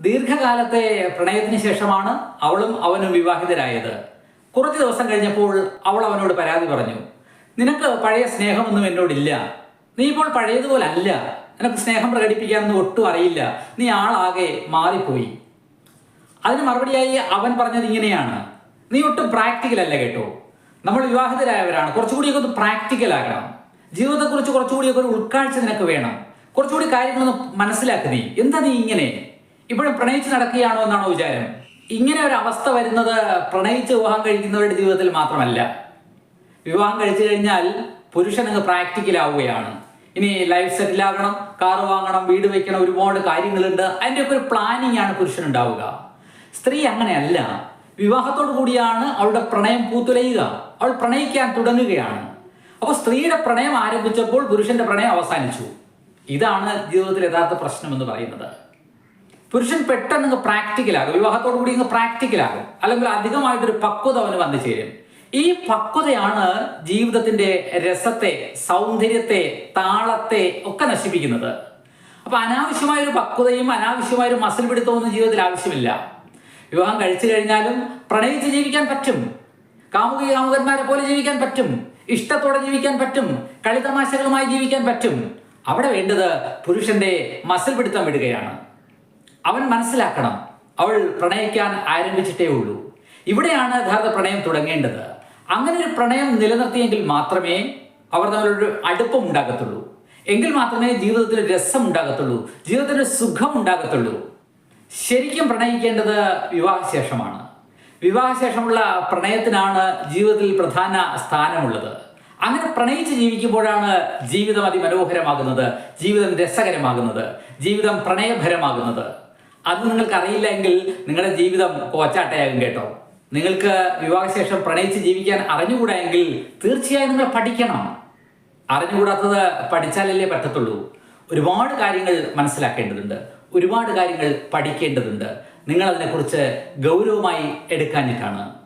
ദീർഘകാലത്തെ പ്രണയത്തിന് ശേഷമാണ് അവളും അവനും വിവാഹിതരായത്. കുറച്ച് ദിവസം കഴിഞ്ഞപ്പോൾ അവൾ അവനോട് പരാതി പറഞ്ഞു നിനക്ക് പഴയ സ്നേഹമൊന്നും എന്നോടില്ല. നീ ഇപ്പോൾ പഴയതുപോലെ അല്ല നിനക്ക് സ്നേഹം പ്രകടിപ്പിക്കാനൊന്നും ഒട്ടും അറിയില്ല. നീ ആളാകെ മാറിപ്പോയി. അതിന് മറുപടിയായി അവൻ പറഞ്ഞത് ഇങ്ങനെയാണ് നീ ഒട്ടും പ്രാക്ടിക്കൽ അല്ല കേട്ടോ. നമ്മൾ വിവാഹിതരായവരാണ്. കുറച്ചുകൂടിയൊക്കെ ഒന്ന് പ്രാക്ടിക്കൽ ആകണം. ജീവിതത്തെക്കുറിച്ച് കുറച്ചുകൂടിയൊക്കെ ഒരു ഉൾക്കാഴ്ച നിനക്ക് വേണം. കുറച്ചുകൂടി കാര്യങ്ങളൊന്ന് മനസ്സിലാക്കി നീ. എന്താ നീ ഇങ്ങനെ? ഇപ്പോഴും പ്രണയിച്ച് നടക്കുകയാണോ എന്നാണോ വിചാരം. ഇങ്ങനെ ഒരു അവസ്ഥ വരുന്നത് പ്രണയിച്ച് വിവാഹം കഴിക്കുന്നവരുടെ ജീവിതത്തിൽ മാത്രമല്ല. വിവാഹം കഴിച്ചു കഴിഞ്ഞാൽ പുരുഷൻ അങ്ങ് പ്രാക്ടിക്കൽ ആവുകയാണ് ഇനി ലൈഫ് സെറ്റിൽ ആകണം കാർ വാങ്ങണം വീട് വെക്കണം ഒരുപാട് കാര്യങ്ങളുണ്ട്. അതിന്റെയൊക്കെ ഒരു പ്ലാനിങ് ആണ് പുരുഷൻ ഉണ്ടാവുക സ്ത്രീ അങ്ങനെയല്ല. വിവാഹത്തോടു കൂടിയാണ് അവളുടെ പ്രണയം പൂത്തുലയുക. അവൾ പ്രണയിക്കാൻ തുടങ്ങുകയാണ്. അപ്പോൾ സ്ത്രീയുടെ പ്രണയം ആരംഭിച്ചപ്പോൾ പുരുഷന്റെ പ്രണയം അവസാനിച്ചു. ഇതാണ് ജീവിതത്തിൽ യഥാർത്ഥ പ്രശ്നം എന്ന് പറയുന്നത്. പുരുഷൻ പെട്ടെന്ന് പ്രാക്ടിക്കലാകും. വിവാഹത്തോടു കൂടി അങ്ങ് പ്രാക്ടിക്കലാകും. അല്ലെങ്കിൽ അധികമായിട്ടൊരു പക്വത അവന് വന്നു ചേരും. ഈ പക്വതയാണ് ജീവിതത്തിന്റെ രസത്തെ സൗന്ദര്യത്തെ താളത്തെ ഒക്കെ നശിപ്പിക്കുന്നത്. അപ്പൊ അനാവശ്യമായ ഒരു പക്വതയും അനാവശ്യമായ ഒരു മസിൽ പിടുത്തവും ഒന്നും ജീവിതത്തിൽ ആവശ്യമില്ല. വിവാഹം കഴിച്ചു കഴിഞ്ഞാലും പ്രണയിച്ച് ജീവിക്കാൻ പറ്റും. കാമുകി കാമുകന്മാരെ പോലെ ജീവിക്കാൻ പറ്റും. ഇഷ്ടത്തോടെ ജീവിക്കാൻ പറ്റും. കളിതമാശകളുമായി ജീവിക്കാൻ പറ്റും. അവിടെ വേണ്ടത് പുരുഷന്റെ മസിൽ പിടുത്തം വിടുകയാണ്. അവൻ മനസ്സിലാക്കണം. അവൾ പ്രണയിക്കാൻ ആരംഭിച്ചിട്ടേ ഉള്ളൂ. ഇവിടെയാണ് യഥാർത്ഥ പ്രണയം തുടങ്ങേണ്ടത്. അങ്ങനെ ഒരു പ്രണയം നിലനിർത്തിയെങ്കിൽ മാത്രമേ അവർ തമ്മിലൊരു അടുപ്പം ഉണ്ടാകത്തുള്ളൂ. എങ്കിൽ മാത്രമേ ജീവിതത്തിൽ രസം ഉണ്ടാകത്തുള്ളൂ. ജീവിതത്തിൽ സുഖം ഉണ്ടാകത്തുള്ളൂ. ശരിക്കും പ്രണയിക്കേണ്ടത് വിവാഹശേഷമാണ്. വിവാഹശേഷമുള്ള പ്രണയത്തിനാണ് ജീവിതത്തിൽ പ്രധാന സ്ഥാനമുള്ളത്. അങ്ങനെ പ്രണയിച്ച് ജീവിക്കുമ്പോഴാണ് ജീവിതം അതിമനോഹരമാകുന്നത് ജീവിതം രസകരമാകുന്നത് ജീവിതം പ്രണയഭരമാകുന്നത്. അത് നിങ്ങൾക്ക് അറിയില്ലെങ്കിൽ നിങ്ങളുടെ ജീവിതം കോച്ചാട്ടയാകും കേട്ടോ. നിങ്ങൾക്ക് വിവാഹശേഷം പ്രണയിച്ച് ജീവിക്കാൻ അറിഞ്ഞുകൂടാ എങ്കിൽ തീർച്ചയായും നിങ്ങൾ പഠിക്കണം. അറിഞ്ഞുകൂടാത്തത് പഠിച്ചാലല്ലേ പറ്റത്തുള്ളൂ. ഒരുപാട് കാര്യങ്ങൾ മനസ്സിലാക്കേണ്ടതുണ്ട്. ഒരുപാട് കാര്യങ്ങൾ പഠിക്കേണ്ടതുണ്ട്. നിങ്ങൾ അതിനെക്കുറിച്ച് ഗൗരവമായി എടുക്കാനിട്ടാണ്